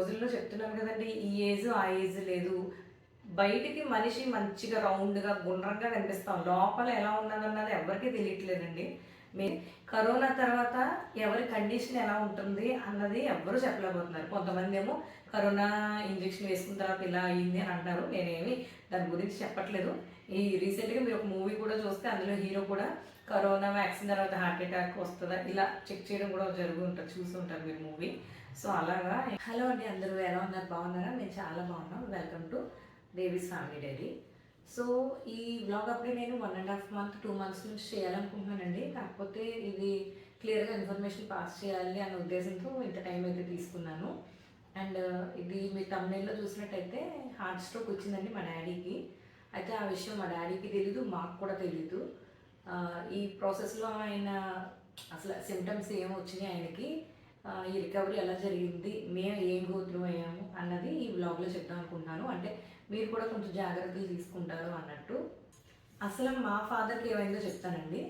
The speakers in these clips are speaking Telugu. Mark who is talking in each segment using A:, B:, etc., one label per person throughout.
A: రోజుల్లో చెప్తున్నాను కదండి ఈ ఏజ్ ఆ ఏజ్ లేదు. బయటికి మనిషి మంచిగా రౌండ్గా గుండ్రంగా కనిపిస్తాం. లోపల ఎలా ఉన్నదన్నది ఎవరికీ తెలియట్లేదండి. మీ కరోనా తర్వాత ఎవరి కండిషన్ ఎలా ఉంటుంది అన్నది ఎవ్వరూ చెప్పలేకపోతున్నారు. కొంతమంది ఏమో కరోనా ఇంజెక్షన్ వేసుకున్న తర్వాత ఇలా అయింది అని అంటారు. నేనేమి దాని గురించి చెప్పట్లేదు. ఈ రీసెంట్గా మీరు ఒక మూవీ కూడా చూస్తే అందులో హీరో కూడా కరోనా వ్యాక్సిన్ తర్వాత హార్ట్ అటాక్ వస్తుందా? ఇలా చెక్ చేయడం కూడా జరుగు ఉంటుంది చూస్తుంటారు మీరు మూవీ. సో అలాగా. హలో అండి అందరూ ఎలా ఉన్నారు? బాగున్నారా? మేము చాలా బాగున్నాం. Welcome to Davis family diary so ఈ బ్లాగ్ అప్పుడే నేను one and half month two months నుంచి చేయాలనుకుంటున్నానండి. కాకపోతే ఇది క్లియర్గా ఇన్ఫర్మేషన్ పాస్ చేయాలి అనే ఉద్దేశంతో ఇంత టైం అయితే తీసుకున్నాను. అండ్ ఇది మీ తమిళలో చూసినట్టయితే హార్ట్ స్ట్రోక్ వచ్చిందండి మా డాడీకి అయితే ఆ విషయం మా డాడీకి తెలీదు మాకు కూడా తెలీదు. ఈ ప్రాసెస్లో ఆయన అసలు సిమ్టమ్స్ ఏం వచ్చినాయి ఆయనకి ఈ రికవరీ ఎలా జరిగింది? మేము ఏం గోత్రం అయ్యాము అన్నది ఈ బ్లాగ్లో చెప్దాం అనుకుంటున్నాను. అంటే మీరు కూడా కొంచెం జాగ్రత్తలు తీసుకుంటారు అన్నట్టు. అసలు మా ఫాదర్కి ఏమైందో చెప్తానండి.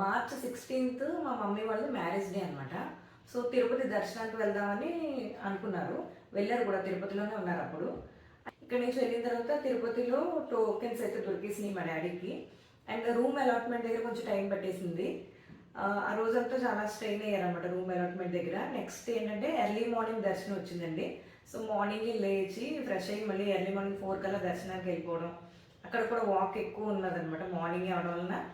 A: మార్చ్ సిక్స్టీన్త్ మా మమ్మీ వాళ్ళు మ్యారేజ్ డే అనమాట సో తిరుపతి దర్శనానికి వెళ్దామని అనుకున్నారు. వెళ్ళారు కూడా తిరుపతిలోనే ఉన్నారు అప్పుడు. ఇక్కడ నుంచి వెళ్ళిన తర్వాత తిరుపతిలో టోకెన్స్ అయితే దొరికేసినాయి మా డాడీకి అండ్ రూమ్ అలాట్మెంట్ దగ్గర కొంచెం టైం పట్టేసింది. ఆ, రోజంతా చాలా స్ట్రెయిన్ అయ్యారనమాట రూమ్ అలాట్మెంట్ దగ్గర. నెక్స్ట్ ఏంటంటే ఎర్లీ మార్నింగ్ దర్శనం వచ్చిందండి. సో మార్నింగ్ లేచి ఫ్రెష్ అయ్యి మళ్ళీ ఎర్లీ మార్నింగ్ ఫోర్ కల్లా దర్శనానికి వెళ్ళిపోవడం. అక్కడ కూడా వాక్ ఎక్కువ ఉన్నదనమాట మార్నింగ్ అవడం వలన.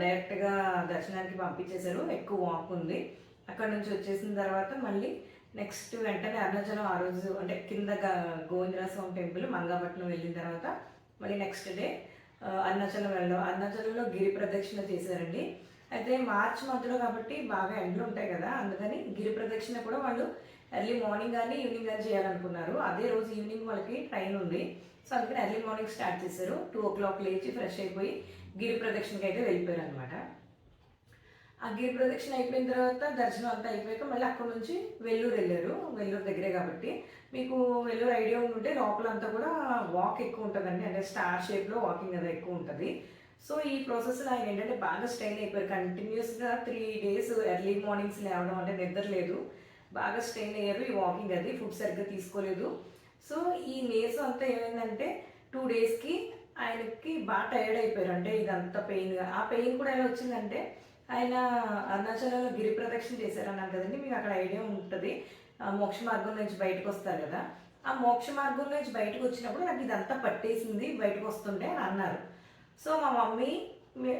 A: డైరెక్ట్గా దర్శనానికి పంపించేశారు. ఎక్కువ వాక్ ఉంది. అక్కడ నుంచి వచ్చేసిన తర్వాత మళ్ళీ నెక్స్ట్ వెంటనే అరుణాచలం ఆ రోజు అంటే కింద గ- స్వామి టెంపుల్ మంగాపట్నం వెళ్ళిన తర్వాత మళ్ళీ నెక్స్ట్ డే అరుణాచలం వెళ్ళడం అరుణాచలంలో గిరి ప్రదక్షిణ చేశారండి. అయితే మార్చ్ మధ్యలో కాబట్టి బాగా ఎండలు ఉంటాయి కదా అందుకని గిరి ప్రదక్షిణ కూడా వాళ్ళు ఎర్లీ మార్నింగ్ కానీ ఈవినింగ్ కానీ చేయాలనుకున్నారు. అదే రోజు ఈవినింగ్ వాళ్ళకి ట్రైన్ ఉంది. సో అందుకని ఎర్లీ మార్నింగ్ స్టార్ట్ చేశారు. టూ ఓ క్లాక్ లేచి ఫ్రెష్ అయిపోయి గిరి ప్రదక్షిణకి అయితే వెళ్ళిపోయారు అనమాట ఆ గిరి ప్రదక్షిణ అయిపోయిన తర్వాత దర్శనం అంతా అయిపోయాక మళ్ళీ అక్కడ నుంచి వెల్లూరు వెళ్ళారు. వెల్లూరు దగ్గరే కాబట్టి. మీకు వెల్లూరు ఐడియా ఉంటే లోపలంతా కూడా వాక్ ఎక్కువ ఉంటుందండి. అంటే స్టార్ షేప్లో వాకింగ్ అది ఎక్కువ ఉంటుంది. సో ఈ ప్రాసెస్లో ఆయన ఏంటంటే బాగా స్ట్రెయిన్ అయిపోయారు. కంటిన్యూస్గా త్రీ డేస్ ఎర్లీ మార్నింగ్స్ లేవడం అంటే నిద్ర లేదు. బాగా స్ట్రెయిన్ అయ్యారు ఈ వాకింగ్ అది. ఫుడ్ సరిగ్గా తీసుకోలేదు. సో ఈ నీరసం అంతా ఏమైందంటే టూ డేస్కి ఆయనకి బాగా టైర్డ్ అయిపోయారు. అంటే ఇదంతా పెయిన్గా ఆ పెయిన్ కూడా ఎలా వచ్చిందంటే ఆయన అరుణాచలంలో గిరి ప్రదక్షిణ చేశారు అన్నారు కదండి మీకు అక్కడ ఐడియా ఉంటుంది. ఆ మోక్ష మార్గం నుంచి బయటకు వస్తారు కదా. ఆ మోక్ష మార్గం నుంచి బయటకు వచ్చినప్పుడు నాకు ఇదంతా పట్టేసింది బయటకు వస్తుంటే అని అన్నారు. సో మా మమ్మీ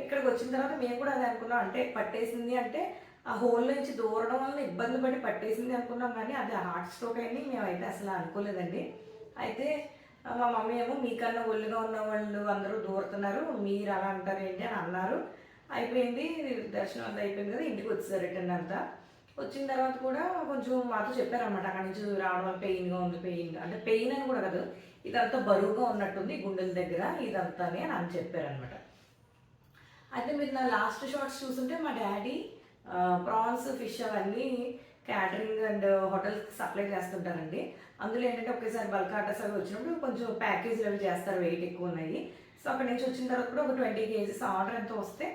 A: ఇక్కడికి వచ్చిన తర్వాత మేము కూడా అది అనుకున్నాం. అంటే పట్టేసింది అంటే ఆ హోల్ నుంచి దూరడం వల్ల ఇబ్బంది పడి పట్టేసింది అనుకున్నాం కానీ అది హార్ట్ స్ట్రోక్ అయింది. మేమైతే అసలు అనుకోలేదండి. అయితే మా మమ్మీ ఏమో మీకన్నా ఒళ్ళుగా ఉన్న వాళ్ళు అందరూ దూరుతున్నారు మీరు అలా అంటారు ఏంటి అని అన్నారు. అయిపోయింది దర్శనం అంతా అయిపోయింది కదా ఇంటికి వచ్చేసారు రిటర్న్ అంతా. వచ్చిన తర్వాత కూడా కొంచెం మాతో చెప్పారనమాట అక్కడి నుంచి రావడం పెయిన్గా ఉంది పెయిన్ అంటే పెయిన్ అని కూడా కాదు ఇదంతా బరువుగా ఉన్నట్టుంది గుండెల దగ్గర ఇదంతా అని అని చెప్పారనమాట అయితే మీరు నా లాస్ట్ షార్ట్స్ చూస్తుంటే మా డాడీ ప్రాన్స్ ఫిష్ అవన్నీ క్యాటరింగ్ అండ్ హోటల్స్కి సప్లై చేస్తుంటారండి. అందులో ఏంటంటే ఒకేసారి బల్క్ ఆర్డర్స్ అవి వచ్చినప్పుడు కొంచెం ప్యాకేజీలు అవి చేస్తారు వెయిట్ ఎక్కువ ఉన్నాయి. సో అక్కడి నుంచి వచ్చిన తర్వాత కూడా ఒక ట్వంటీ కేజీస్ ఆర్డర్ ఎంత వస్తే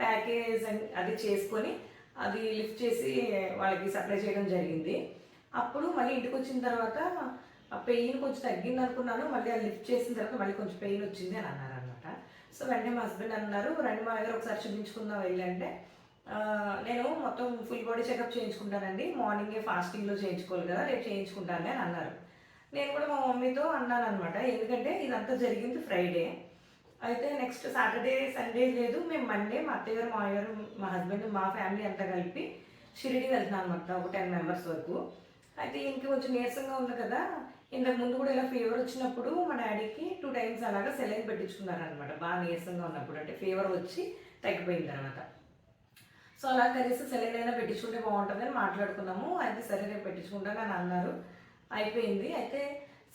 A: ప్యాకేజ్ అని- అది చేసుకొని అది లిఫ్ట్ చేసి వాళ్ళకి సప్లై చేయడం జరిగింది. అప్పుడు మళ్ళీ ఇంటికి వచ్చిన తర్వాత ఆ పెయిన్ కొంచెం తగ్గింది అనుకున్నాను మళ్ళీ అది లిఫ్ట్ చేసిన తర్వాత మళ్ళీ కొంచెం పెయిన్ వచ్చింది అని అన్నారు అనమాట సో వెంటనే మా హస్బెండ్ అన్నారు రండి మా దగ్గర ఒకసారి చూపించుకుందాం వెళ్ళంటే నేను మొత్తం ఫుల్ బాడీ చెకప్ చేయించుకుంటానండి మార్నింగే ఫాస్టింగ్లో చేయించుకోవాలి కదా రేపు చేయించుకుంటాను అని అన్నారు. నేను కూడా మా మమ్మీతో అన్నాను అనమాట ఎందుకంటే ఇదంతా జరిగింది ఫ్రైడే అయితే నెక్స్ట్ సాటర్డే సండే లేదు. మేము మండే మా అత్తయ్య గారు మా అయ్యారు మా హస్బెండ్ మా ఫ్యామిలీ అంతా కలిపి షిరిడి వెళ్తున్నాం అనమాట ఒక టెన్ మెంబర్స్ వరకు. అయితే ఇంక కొంచెం నీరసంగా ఉంది కదా. ఇంతకు ముందు కూడా ఇలా ఫీవర్ వచ్చినప్పుడు మా డాడీకి టూ టైమ్స్ అలాగా సెలైన్ పెట్టించుకున్నారు అనమాట బాగా నీరసంగా ఉన్నప్పుడు అంటే ఫీవర్ వచ్చి తగ్గిపోయిన తర్వాత. సో అలా కలిసి సెలైన్ అయినా పెట్టించుకుంటే బాగుంటుందని మాట్లాడుకున్నాము. అయితే సరే రేపు పెట్టించుకుంటాను అని అన్నారు. అయిపోయింది. అయితే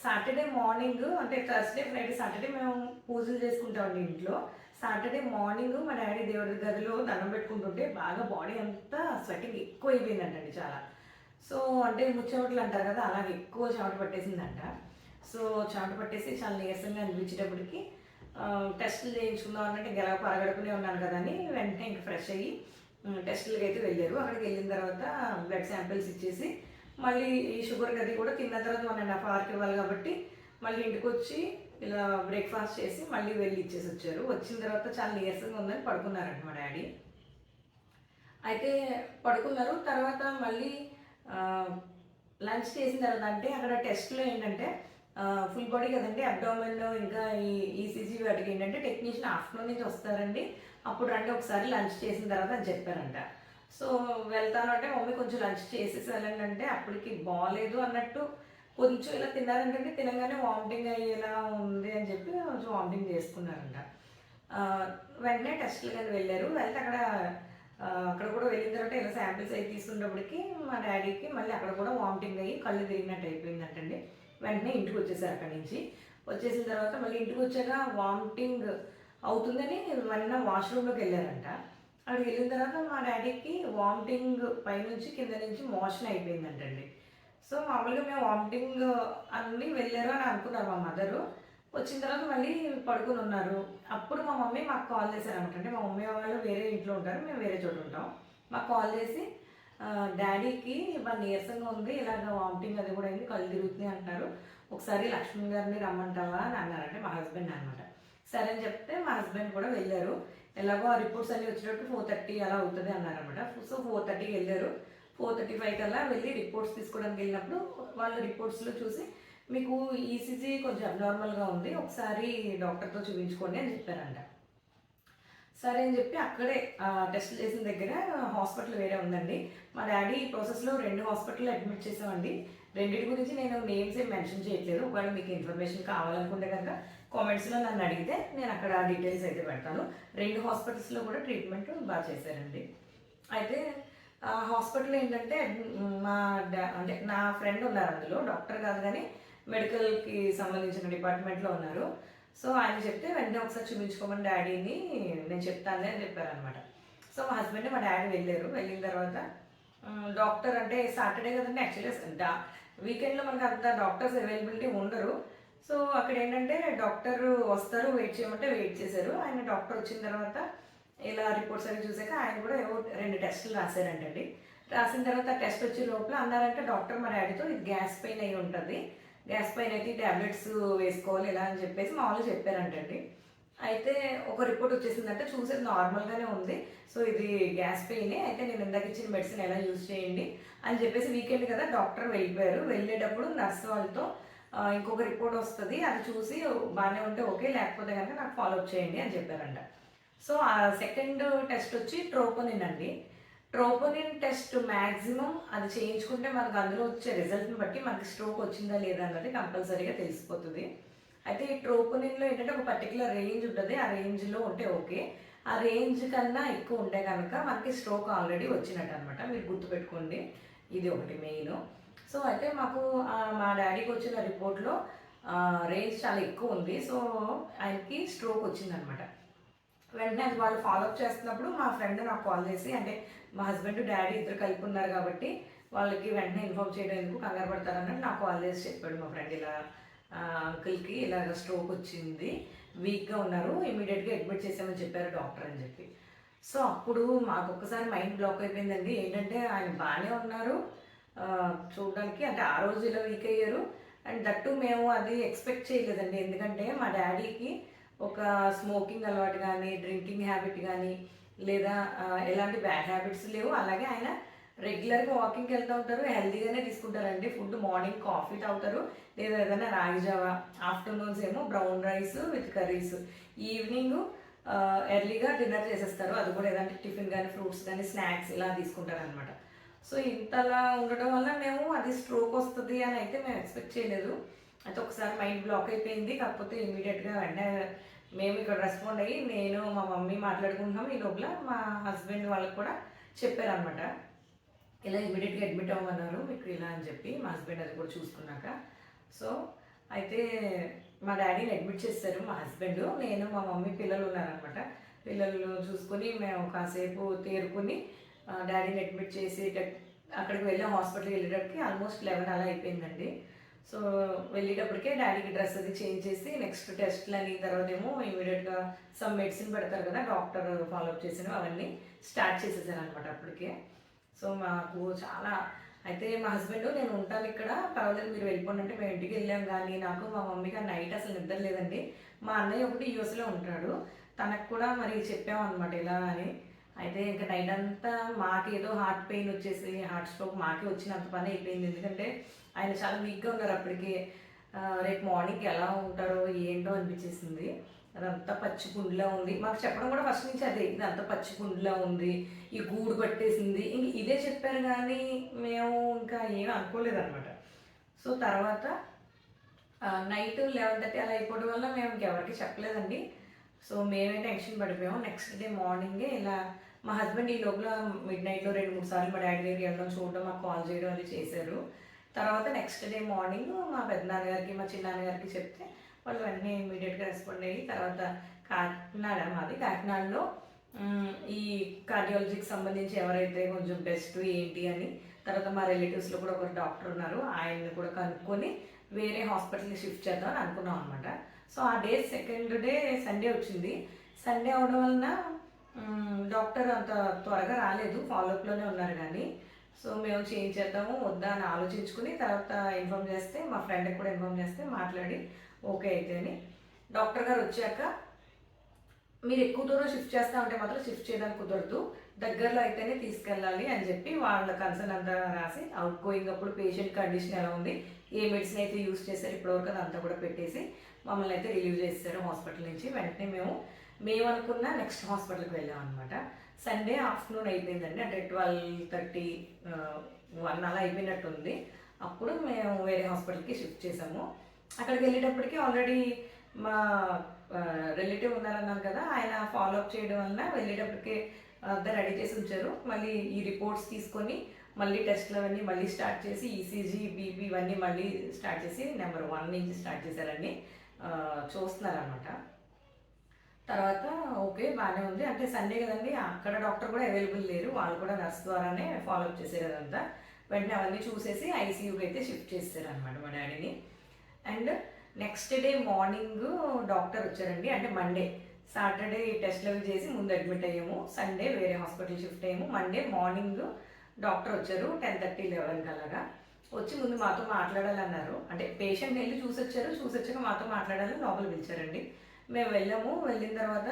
A: సాటర్డే మార్నింగ్ అంటే థర్స్డే ఫ్రైడే సాటర్డే మేము పూజలు చేసుకుంటామండి ఇంట్లో. సాటర్డే మార్నింగ్ మా డాడీ దేవుడి గదిలో దండం పెట్టుకుంటుంటే బాగా బాడీ అంతా స్వెటింగ్ ఎక్కువ అయిపోయిందంటండి చాలా. సో అంటే ముచ్చవట్లు అంటారు కదా అలాగే ఎక్కువ చెమట పట్టేసిందంట. సో చెమట పట్టేసి చాలా నీరసంగా అనిపించేటప్పటికి టెస్టులు చేయించుకుందాం అన్నట్టు ఇంకా పరగడుకునే ఉన్నాను కదా అని వెంటనే ఇంక ఫ్రెష్ అయ్యి టెస్టులకి అయితే వెళ్ళారు. అక్కడికి వెళ్ళిన తర్వాత బ్లడ్ శాంపిల్స్ ఇచ్చేసి మళ్ళీ ఈ షుగర్ గది కూడా తిన్న తర్వాత మన అండ్ ఇవ్వాలి కాబట్టి మళ్ళీ ఇంటికి వచ్చి ఇలా బ్రేక్ఫాస్ట్ చేసి మళ్ళీ వెళ్ళి ఇచ్చేసి వచ్చారు. వచ్చిన తర్వాత చాలా నీరసంగా ఉందని పడుకున్నారంట మా డాడీ. అయితే పడుకున్నారు. తర్వాత మళ్ళీ లంచ్ చేసిన తర్వాత అంటే అక్కడ టెస్ట్లో ఏంటంటే ఫుల్ బాడీ కదండి అబ్డామిన్ ఇంకా ఈ ఈసీజీ వాటికి ఏంటంటే టెక్నీషియన్ ఆఫ్టర్నూన్ నుంచి వస్తారండి. అప్పుడు రండి ఒకసారి లంచ్ చేసిన తర్వాత అని చెప్పారంట. సో వెళ్తాను అంటే మమ్మీ కొంచెం లంచ్ చేసేసి వెళ్ళండి అంటే అప్పటికి బాగాలేదు అన్నట్టు. కొంచెం ఇలా తిన్నారంటే తినగానే వామిటింగ్ అయ్యేలా ఉంది అని చెప్పి కొంచెం వామిటింగ్ చేసుకున్నారంట. వెంటనే టెస్ట్లు కానీ వెళ్ళారు. వెళ్తే అక్కడ అక్కడ కూడా వెళ్ళిన తర్వాత ఇలా శాంపిల్స్ అవి తీసుకున్నప్పటికి మా డాడీకి మళ్ళీ అక్కడ కూడా వామిటింగ్ అయ్యి కళ్ళు తిరిగినట్టు అయిపోయిందంటండి. వెంటనే ఇంటికి వచ్చేసారు అక్కడి నుంచి. వచ్చేసిన తర్వాత మళ్ళీ ఇంటికి వచ్చాక వామిటింగ్ అవుతుందని మొన్న వాష్రూమ్లోకి వెళ్ళారంట. అక్కడికి వెళ్ళిన తర్వాత మా డాడీకి వామిటింగ్ పైనుంచి కింద నుంచి మోషన్ అయిపోయిందంటండి. సో మామూలుగా మేము వామిటింగ్ అన్నీ వెళ్ళారు అని అనుకున్నారు మా మదరు. వచ్చిన తర్వాత మళ్ళీ పడుకుని ఉన్నారు. అప్పుడు మా మమ్మీ మాకు కాల్ చేశారు అనమాట అంటే మా మమ్మీ వాళ్ళు వేరే ఇంట్లో ఉంటారు మేము వేరే చోటు ఉంటాం. మాకు కాల్ చేసి డాడీకి మా నీరసంగా ఉంది ఇలాగ వామిటింగ్ అది కూడా అయింది కళ్ళు తిరుగుతున్నాయి అంటారు. ఒకసారి లక్ష్మణ్ గారిని రమ్మంటావా? అని అన్నారంటే మా హస్బెండ్ అనమాట సరే అని చెప్తే మా హస్బెండ్ కూడా వెళ్ళారు. ఎలాగో ఆ రిపోర్ట్స్ అన్ని వచ్చేటప్పుడు ఫోర్ థర్టీ అలా అవుతుంది అన్నారనమాట సో ఫోర్ థర్టీకి వెళ్ళారు. ఫోర్ థర్టీ ఫైవ్ కల్లా వెళ్ళి రిపోర్ట్స్ తీసుకోవడానికి వెళ్ళినప్పుడు వాళ్ళ రిపోర్ట్స్లో చూసి మీకు ఈసీజీ కొంచెం అబ్నార్మల్గా ఉంది ఒకసారి డాక్టర్తో చూపించుకోండి అని చెప్పారంట. సరే అని చెప్పి అక్కడే టెస్ట్ చేసిన దగ్గర హాస్పిటల్ వేరే ఉందండి. మా డాడీ ఈ ప్రాసెస్లో రెండు హాస్పిటల్ అడ్మిట్ చేసామండి రెండింటి గురించి నేను నేమ్స్ ఏం మెన్షన్ చేయట్లేదు. ఒకవేళ మీకు ఇన్ఫర్మేషన్ కావాలనుకుంటే కనుక కామెంట్స్లో నన్ను అడిగితే నేను అక్కడ డీటెయిల్స్ అయితే పెడతాను. రెండు హాస్పిటల్స్లో కూడా ట్రీట్మెంట్ బాగా చేశారండి. అయితే ఆ హాస్పిటల్ ఏంటంటే మా డా అంటే నా ఫ్రెండ్ ఉన్నారు అందులో డాక్టర్ కాదు కానీ మెడికల్కి సంబంధించిన డిపార్ట్మెంట్లో ఉన్నారు. సో ఆయన చెప్తే వెంటనే ఒకసారి చూపించుకోమని డాడీని నేను చెప్తానులే అని చెప్పారనమాట సో మా హస్బెండ్ మా డాడీ వెళ్ళారు. వెళ్ళిన తర్వాత డాక్టర్ అంటే సాటర్డే కదండి యాక్చువల్లీ వీకెండ్లో మనకు అంత డాక్టర్స్ అవైలబిలిటీ ఉండరు. సో అక్కడ ఏంటంటే డాక్టర్ వస్తారు వెయిట్ చేయమంటే వెయిట్ చేశారు. ఆయన డాక్టర్ వచ్చిన తర్వాత ఇలా రిపోర్ట్స్ అవి చూసాక ఆయన కూడా ఏవో రెండు టెస్టులు రాశారంటండి. రాసిన తర్వాత టెస్ట్ వచ్చే లోపల అన్నారంటే డాక్టర్ మా డాడీతో ఇది గ్యాస్ పెయిన్ అయి ఉంటుంది. గ్యాస్ పెయిన్ అయితే ట్యాబ్లెట్స్ వేసుకోవాలి ఇలా అని చెప్పేసి మామూలుగా చెప్పారంటండి. అయితే ఒక రిపోర్ట్ వచ్చేసిందంటే చూసేది నార్మల్గానే ఉంది. సో ఇది గ్యాస్ పెయిన్ అయితే నేను ఇందాక ఇచ్చిన మెడిసిన్ ఎలా యూజ్ చేయండి అని చెప్పేసి వీకెండ్ కదా డాక్టర్ వెళ్ళిపోయారు. వెళ్ళేటప్పుడు నర్స్ వాళ్ళతో ఇంకొక రిపోర్ట్ వస్తుంది అది చూసి బాగానే ఉంటే ఓకే లేకపోతే కనుక నాకు ఫాలో అప్ చేయండి అని చెప్పారంట. సో ఆ సెకండ్ టెస్ట్ వచ్చి ట్రోపోనిన్ అండి. ట్రోపోనిన్ టెస్ట్ మ్యాక్సిమం అది చేయించుకుంటే మనకు అందులో వచ్చే రిజల్ట్ని బట్టి మనకి స్ట్రోక్ వచ్చిందా లేదా అన్నది కంపల్సరీగా తెలిసిపోతుంది. అయితే ఈ ట్రోపోనిన్లో ఏంటంటే ఒక పర్టికులర్ రేంజ్ ఉంటుంది. ఆ రేంజ్లో ఉంటే ఓకే. ఆ రేంజ్ కన్నా ఎక్కువ ఉంటే కనుక మనకి స్ట్రోక్ ఆల్రెడీ వచ్చినట్టు అనమాట మీరు గుర్తుపెట్టుకోండి. ఇది ఒకటి మెయిన్. సో అయితే మాకు మా డాడీకి వచ్చిన రిపోర్ట్లో రేంజ్ చాలా ఎక్కువ ఉంది. సో ఆయనకి స్ట్రోక్ వచ్చిందనమాట వెంటనే అది వాళ్ళు ఫాలోఅప్ చేస్తున్నప్పుడు మా ఫ్రెండ్ నాకు కాల్ చేసి అంటే మా హస్బెండ్ డాడీ ఇద్దరు కలిపి ఉన్నారు కాబట్టి వాళ్ళకి వెంటనే ఇన్ఫామ్ చేయడం ఎందుకు కంగారు పడతారన్నట్టు నాకు కాల్ చేసి చెప్పాడు మా ఫ్రెండ్ ఇలా అంకుల్కి ఇలాగ స్ట్రోక్ వచ్చింది వీక్గా ఉన్నారు ఇమీడియట్గా అడ్మిట్ చేసామని చెప్పారు డాక్టర్ అని చెప్పి. సో అప్పుడు మాకు ఒక్కసారి మైండ్ బ్లాక్ అయిపోయిందండి. ఏంటంటే ఆయన బాగానే ఉన్నారు చూడడానికి అంటే ఆ రోజు ఇలా వీక్ అయ్యారు. అండ్ దట్టు మేము అది ఎక్స్పెక్ట్ చేయలేదండి. ఎందుకంటే మా డాడీకి ఒక స్మోకింగ్ అలవాటు కానీ డ్రింకింగ్ హ్యాబిట్ కానీ లేదా ఎలాంటి బ్యాడ్ హ్యాబిట్స్ లేవు. అలాగే ఆయన రెగ్యులర్గా వాకింగ్కి వెళ్తూ ఉంటారు. హెల్తీగానే తీసుకుంటారండి. ఫుడ్ మార్నింగ్ కాఫీ తాగుతారు. లేదా ఏదైనా రాగి జావా ఆఫ్టర్నూన్స్ ఏమో brown rice with curries evening ఎర్లీగా డిన్నర్ చేసేస్తారు. అది కూడా ఏదంటే టిఫిన్ కానీ ఫ్రూట్స్ కానీ స్నాక్స్ ఇలా తీసుకుంటారు అనమాట సో ఇంతలా ఉండడం వల్ల మేము అది స్ట్రోక్ వస్తుంది అని అయితే మేము ఎక్స్పెక్ట్ చేయలేదు. అయితే ఒకసారి మైండ్ బ్లాక్ అయిపోయింది కాకపోతే ఇమీడియట్గా వెంటనే మేము ఇక్కడ రెస్పాండ్ అయ్యి నేను మా మమ్మీ మాట్లాడుకుంటున్నాం ఈ లోపల మా హస్బెండ్ వాళ్ళకి కూడా చెప్పారనమాట ఇలా ఇమీడియట్గా అడ్మిట్ అవ్వమన్నారు మీకు ఇలా అని చెప్పి మా హస్బెండ్ అది కూడా చూసుకున్నాక. సో అయితే మా డాడీని అడ్మిట్ చేశారు మా హస్బెండ్ నేను మా మమ్మీ పిల్లలు ఉన్నారనమాట పిల్లలు చూసుకొని మేము కాసేపు తేరుకుని డాడీని అడ్మిట్ చేసి అక్కడికి వెళ్ళి హాస్పిటల్కి వెళ్ళేటప్పటికి ఆల్మోస్ట్ లెవెన్ అలా అయిపోయిందండి. సో వెళ్ళేటప్పటికే డాడీకి డ్రెస్ అది చేంజ్ చేసి నెక్స్ట్ టెస్ట్లు అని తర్వాత ఏమో ఇమీడియట్గా సమ్ మెడిసిన్ పెడతారు కదా డాక్టర్ ఫాలోఅప్ చేసిన అవన్నీ స్టార్ట్ చేసేసాను అనమాట అప్పటికే. సో మాకు చాలా అయితే మా హస్బెండ్ నేను ఉంటాను ఇక్కడ పర్వాలేదు మీరు వెళ్ళిపోండి అంటే మేము ఇంటికి వెళ్ళాం కానీ నాకు మా మమ్మీకి నైట్ అసలు నిద్ర లేదండి మా అన్నయ్య ఒకటి యూఎస్లో ఉంటాడు తనకు కూడా మరి చెప్పాం అనమాట ఇలా అని. అయితే ఇంకా నైట్ అంతా మాకేదో హార్ట్ పెయిన్ వచ్చేసి హార్ట్ స్ట్రోక్ మాకే వచ్చినంత పని అయిపోయింది. ఎందుకంటే ఆయన చాలా వీక్గా ఉన్నారు అప్పటికి. రేపు మార్నింగ్ ఎలా ఉంటారో ఏంటో అనిపించేసింది. అదంతా పచ్చి కుండిలా ఉంది. మాకు చెప్పడం కూడా ఫస్ట్ నుంచి అదే ఇదంతా పచ్చి గుండ్లా ఉంది. ఈ గూడు పట్టేసింది ఇంక ఇదే చెప్పారు కానీ మేము ఇంకా ఏం అనుకోలేదు అనమాట సో తర్వాత నైట్ లెవెన్ థర్టీ అలా అయిపోవడం వల్ల మేము ఇంకెవరికి చెప్పలేదండి. సో మేమే టెన్షన్ పడిపోయాము. నెక్స్ట్ డే మార్నింగే ఇలా మా హస్బెండ్ ఈ లోపల మిడ్ నైట్లో రెండు మూడు సార్లు మా డాడీ దగ్గరికి వెళ్ళడం చూడడం మాకు కాల్ చేయడం అది చేశారు. తర్వాత నెక్స్ట్ డే మార్నింగ్ మా పెద్దనాన్నగారికి మా చిన్నాన్నగారికి చెప్తే వాళ్ళు వెంటనే ఇమీడియట్గా రెస్పాండ్ అయ్యి తర్వాత కాకినాడ మాది కాకినాడలో ఈ కార్డియాలజీకి సంబంధించి ఎవరైతే కొంచెం బెస్ట్ ఏంటి అని తర్వాత మా రిలేటివ్స్లో కూడా ఒక డాక్టర్ ఉన్నారు. ఆయన్ని కూడా కనుక్కొని వేరే హాస్పిటల్కి షిఫ్ట్ చేద్దాం అని అనుకున్నాం అనమాట సో ఆ డే సెకండ్ డే సండే వచ్చింది. సండే అవడం వలన డాక్టర్ అంత త్వరగా రాలేదు ఫాలోఅప్లోనే ఉన్నారు కానీ. సో మేము చేంజ్ చేద్దాము వద్దా అని ఆలోచించుకుని తర్వాత ఇన్ఫామ్ చేస్తే మా ఫ్రెండ్కి కూడా ఇన్ఫామ్ చేస్తే మాట్లాడి ఓకే అయితే అని. డాక్టర్ గారు వచ్చాక మీరు ఎక్కువ దూరం షిఫ్ట్ చేస్తా ఉంటే మాత్రం షిఫ్ట్ చేయడానికి కుదరదు దగ్గరలో అయితేనే తీసుకెళ్ళాలి అని చెప్పి వాళ్ళ కన్సర్న్ అంతా రాసి అవుట్ గోయింగ్ అప్పుడు పేషెంట్ కండిషన్ ఎలా ఉంది ఏ మెడిసిన్ అయితే యూస్ చేశారు ఇప్పటివరకు అదంతా కూడా పెట్టేసి మమ్మల్ని అయితే రిలీవ్ చేస్తారు హాస్పిటల్ నుంచి. వెంటనే మేము మేము అనుకున్న నెక్స్ట్ హాస్పిటల్కి వెళ్ళాం అనమాట సండే ఆఫ్టర్నూన్ అయిపోయిందండి. అంటే ట్వెల్వ్ థర్టీ వన్ అలా అయిపోయినట్టుంది. అప్పుడు మేము వేరే హాస్పిటల్కి షిఫ్ట్ చేసాము. అక్కడికి వెళ్ళేటప్పటికి ఆల్రెడీ మా రిలేటివ్ ఉన్నారన్నాను కదా ఆయన ఫాలో అప్ చేయడం వలన వెళ్ళేటప్పటికే అంతా రెడీ చేసి ఉంచారు. మళ్ళీ ఈ రిపోర్ట్స్ తీసుకొని మళ్ళీ టెస్ట్లు అవన్నీ మళ్ళీ స్టార్ట్ చేసి ఈసీజీ బీపీ ఇవన్నీ మళ్ళీ స్టార్ట్ చేసి నెంబర్ వన్ నుంచి స్టార్ట్ చేశారండి. చూస్తున్నారనమాట తర్వాత ఓకే బాగానే ఉంది. అంటే సండే కదండి అక్కడ డాక్టర్ కూడా అవైలబుల్ లేరు. వాళ్ళు కూడా నర్స్ ద్వారానే ఫాలోఅప్ చేశారు అదంతా వెంటనే అవన్నీ చూసేసి ఐసీయూకి అయితే షిఫ్ట్ చేస్తారు అనమాట మా డాడీని. And next day morning doctor వచ్చారండి. అంటే మండే సాటర్డే టెస్ట్లు అవి చేసి ముందు అడ్మిట్ అయ్యాము. సండే వేరే హాస్పిటల్ షిఫ్ట్ అయ్యాము. మండే మార్నింగ్ డాక్టర్ వచ్చారు. టెన్ థర్టీ లెవెన్ కల్లాగా వచ్చి ముందు మాతో మాట్లాడాలన్నారు. అంటే పేషెంట్ వెళ్ళి చూసి వచ్చారు మాతో మాట్లాడాలని లోపల పిలిచారండి. మేము వెళ్ళాము. వెళ్ళిన తర్వాత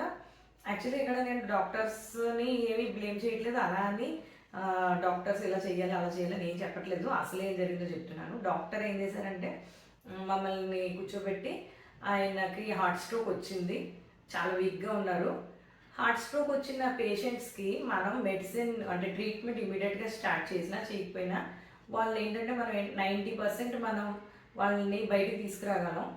A: యాక్చువల్లీ ఇక్కడ నేను డాక్టర్స్ని ఏమీ బ్లేమ్ చేయట్లేదు. అలా అని డాక్టర్స్ ఇలా చేయాలి అలా చేయాలి నేను చెప్పట్లేదు. అసలు ఏం జరిగిందో చెప్తున్నాను. డాక్టర్ ఏం చేశారంటే మమ్మల్ని కూర్చోబెట్టి ఆయనకి హార్ట్ స్ట్రోక్ వచ్చింది. చాలా వీక్గా ఉన్నారు. హార్ట్ స్ట్రోక్ వచ్చిన పేషెంట్స్కి మనం మెడిసిన్ అంటే ట్రీట్మెంట్ ఇమీడియట్గా స్టార్ట్ చేసినా చేయకపోయినా వాళ్ళు ఏంటంటే మనం నైంటీ పర్సెంట్ మనం వాళ్ళని బయటికి తీసుకురాగలం.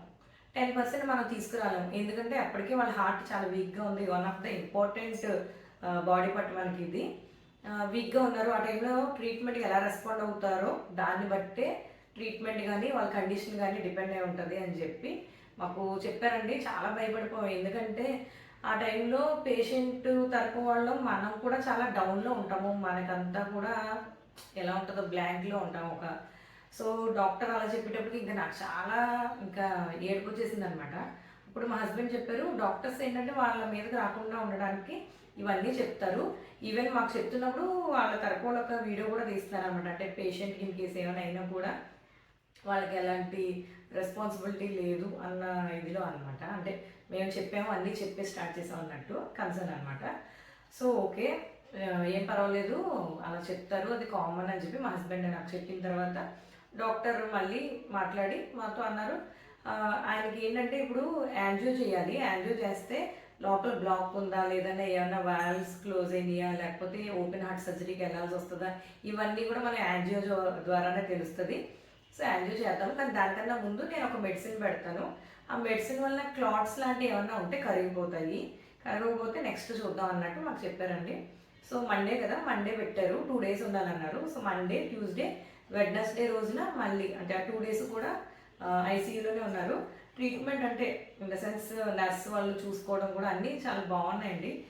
A: టెన్ పర్సెంట్ మనం తీసుకురాలేము ఎందుకంటే అప్పటికే వాళ్ళ హార్ట్ చాలా వీక్గా ఉంది. One of the important body part మనకి ఇది. వీక్గా ఉన్నారు. ఆ టైంలో ట్రీట్మెంట్కి ఎలా రెస్పాండ్ అవుతారో దాన్ని బట్టే ట్రీట్మెంట్ కానీ వాళ్ళ కండిషన్ కానీ డిపెండ్ అయి ఉంటుంది అని చెప్పి మాకు చెప్పారండి. చాలా భయపడిపోయాం. ఎందుకంటే ఆ టైంలో పేషెంట్ తరపు వాళ్ళు మనం కూడా చాలా డౌన్లో ఉంటాము. మనకంతా కూడా ఎలా ఉంటుందో బ్లాంక్లో ఉంటాము ఒక సో డాక్టర్ అలా చెప్పేటప్పటికి ఇంకా నాకు చాలా ఇంకా ఏడుపు వచ్చేసింది అనమాట అప్పుడు మా హస్బెండ్ చెప్పారు డాక్టర్స్ ఏంటంటే వాళ్ళ మీదకి రాకుండా ఉండడానికి ఇవన్నీ చెప్తారు. ఈవెన్ మాకు చెప్తున్నప్పుడు వాళ్ళ తరపు ఒక వీడియో కూడా తీస్తారనమాట అనమాట అంటే పేషెంట్కి ఇన్ కేసు ఏమైనా అయినా కూడా వాళ్ళకి ఎలాంటి రెస్పాన్సిబిలిటీ లేదు అన్న ఇదిలో అనమాట. అంటే మేము చెప్పాము అన్నీ చెప్పి స్టార్ట్ చేసాం అన్నట్టు కన్సర్న్ అనమాట. సో ఓకే ఏం పర్వాలేదు అలా చెప్తారు అది కామన్ అని చెప్పి మా హస్బెండ్ నాకు చెప్పిన తర్వాత డాక్టర్ మళ్ళీ మాట్లాడి మాతో అన్నారు. ఆయనకి ఏంటంటే ఇప్పుడు యాంజియో చేయాలి. యాంజియో చేస్తే లోపల బ్లాక్ ఉందా లేదన్నా ఏమన్నా వాల్వ్స్ క్లోజ్ అయినాయా? లేకపోతే ఓపెన్ హార్ట్ సర్జరీకి వెళ్ళాల్సి వస్తుందా? ఇవన్నీ కూడా మన యాంజియో ద్వారానే తెలుస్తుంది. సో యాంజియో చేద్దాం. కానీ దానికన్నా ముందు నేను ఒక మెడిసిన్ పెడతాను. ఆ మెడిసిన్ వల్ల క్లాట్స్ లాంటివి ఏమన్నా ఉంటే కరిగిపోతాయి. కరగకపోతే నెక్స్ట్ చూద్దాం అన్నట్టు మాకు చెప్పారండి. సో మండే కదా మండే పెట్టారు. టూ డేస్ ఉండాలన్నారు. సో మండే ట్యూస్డే వెడ్నెస్డే రోజున మళ్ళీ అంటే ఆ టూ డేస్ కూడా ఐసీయూలోనే ఉన్నారు. ట్రీట్మెంట్ అంటే ఇన్ ద సెన్స్ నర్స్ వాళ్ళు చూసుకోవడం కూడా అన్నీ చాలా బాగున్నాయండి.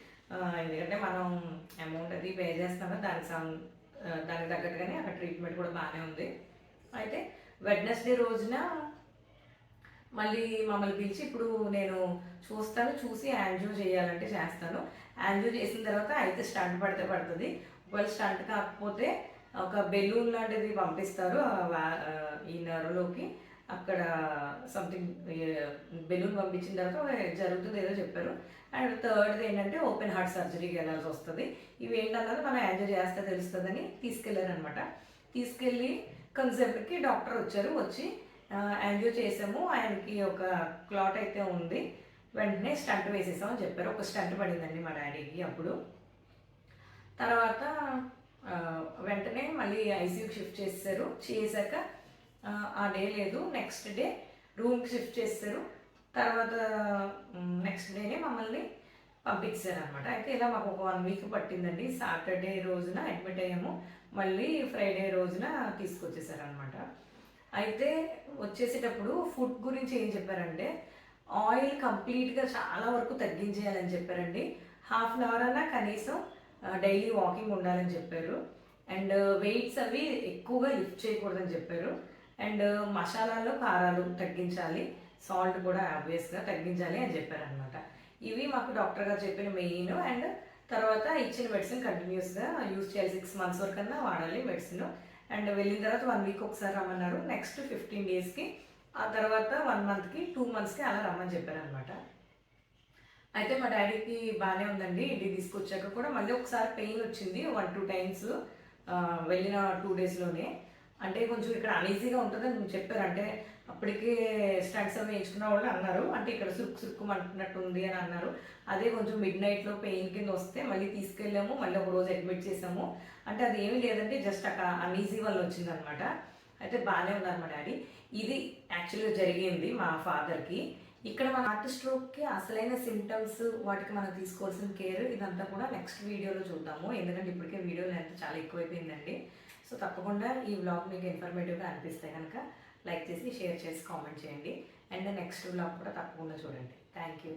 A: ఎందుకంటే మనం అమౌంట్ అది పే చేస్తామో దానికి సం- దానికి తగ్గట్టుగానే అక్కడ ట్రీట్మెంట్ కూడా బాగానే ఉంది. అయితే వెడ్నెస్డే రోజున మళ్ళీ మమ్మల్ని పిలిచి ఇప్పుడు నేను చూస్తాను చూసి యాంజియో చేయాలంటే చేస్తాను. యాంజియో చేసిన తర్వాత అయితే స్టంట్ పడితే పడుతుంది. ఒకవేళ స్టంట్ కాకపోతే ఒక బెలూన్ లాంటిది పంపిస్తారు ఆ ఈ నరులోకి అక్కడ సంథింగ్ బెలూన్ పంపించిన తర్వాత జరుగుతుంది ఏదో చెప్పారు. అండ్ థర్డ్ ఏంటంటే ఓపెన్ హార్ట్ సర్జరీకి వెళ్ళాల్సి వస్తుంది. ఇవి ఏంటన్నది మనం ఎంజాయ్ చేస్తే తెలుస్తుందని తీసుకెళ్ళారనమాట తీసుకెళ్ళి కన్సెప్ట్కి డాక్టర్ వచ్చారు. వచ్చి యాంజియో చేసాము. ఆయనకి ఒక క్లాట్ అయితే ఉంది. వెంటనే స్టంట్ వేసేసామని చెప్పారు. ఒక స్టంట్ పడిందండి మా డాడీకి అప్పుడు. తర్వాత వెంటనే మళ్ళీ ఐసీయూకి షిఫ్ట్ చేశారు చేశాక ఆ, డే లేదు నెక్స్ట్ డే రూమ్కి షిఫ్ట్ చేస్తారు. తర్వాత నెక్స్ట్ డేనే మమ్మల్ని పంపించారు అనమాట అయితే ఇలా మాకు ఒక వన్ వీక్ పట్టిందండి. సాటర్డే రోజున అడ్మిట్ అయ్యాము. మళ్ళీ ఫ్రైడే రోజున తీసుకొచ్చేసారనమాట అయితే వచ్చేసేటప్పుడు ఫుడ్ గురించి ఏం చెప్పారంటే ఆయిల్ కంప్లీట్గా చాలా వరకు తగ్గించేయాలని చెప్పారండి. హాఫ్ అన్ అవర్ అన్నా కనీసం డైలీ వాకింగ్ ఉండాలని చెప్పారు. అండ్ వెయిట్స్ అవి ఎక్కువగా లిఫ్ట్ చేయకూడదని చెప్పారు. అండ్ మసాలాలో కారాలు తగ్గించాలి. సాల్ట్ కూడా ఆబ్వియస్గా తగ్గించాలి అని చెప్పారు అనమాట ఇవి మాకు డాక్టర్ గారు చెప్పిన మెయిన్. అండ్ తర్వాత ఇచ్చిన మెడిసిన్ కంటిన్యూస్గా యూజ్ చేయాలి. సిక్స్ మంత్స్ వరకు అన్నా వాడాలి మెడిసిన్. అండ్ వెళ్ళిన తర్వాత వన్ వీక్ ఒకసారి రమ్మన్నారు. నెక్స్ట్ ఫిఫ్టీన్ డేస్కి ఆ తర్వాత వన్ మంత్కి టూ మంత్స్కి అలా రమ్మని చెప్పారు అనమాట అయితే మా డాడీకి బాగానే ఉందండి. ఇంటికి తీసుకొచ్చాక కూడా మళ్ళీ ఒకసారి పెయిన్ వచ్చింది వన్ టూ టైమ్స్ వెళ్ళిన టూ డేస్లోనే అంటే కొంచెం ఇక్కడ అనీజీగా ఉంటుందని చెప్పారు. అంటే అప్పటికే స్టంట్స్ అవి వేయించుకున్న వాళ్ళు అన్నారు. అంటే ఇక్కడ సురుకు సురుకు అంటున్నట్టు ఉంది అని అన్నారు. అదే కొంచెం మిడ్ నైట్లో పెయిన్ కింద వస్తే మళ్ళీ తీసుకెళ్ళాము. మళ్ళీ ఒక రోజు అడ్మిట్ చేసాము అంటే అది ఏమీ లేదంటే జస్ట్ అక్కడ అనీజీ వల్ల వచ్చిందనమాట అయితే బాగానే ఉన్నారు మా డాడీ. ఇది యాక్చువల్గా జరిగింది మా ఫాదర్కి. ఇక్కడ మన హార్ట్ స్ట్రోక్కి అసలైన సిమ్టమ్స్ వాటికి మనం తీసుకోవాల్సిన కేర్ ఇదంతా కూడా నెక్స్ట్ వీడియోలో చూద్దాము. ఎందుకంటే ఇప్పటికే వీడియో లెంత్ చాలా ఎక్కువైపోయిందండి. సో తప్పకుండా ఈ వ్లాగ్ మీకు ఇన్ఫర్మేటివ్గా అనిపిస్తే కనుక లైక్ చేసి షేర్ చేసి కామెంట్ చేయండి. అండ్ నెక్స్ట్ వ్లాగ్ కూడా తప్పకుండా చూడండి. Thank you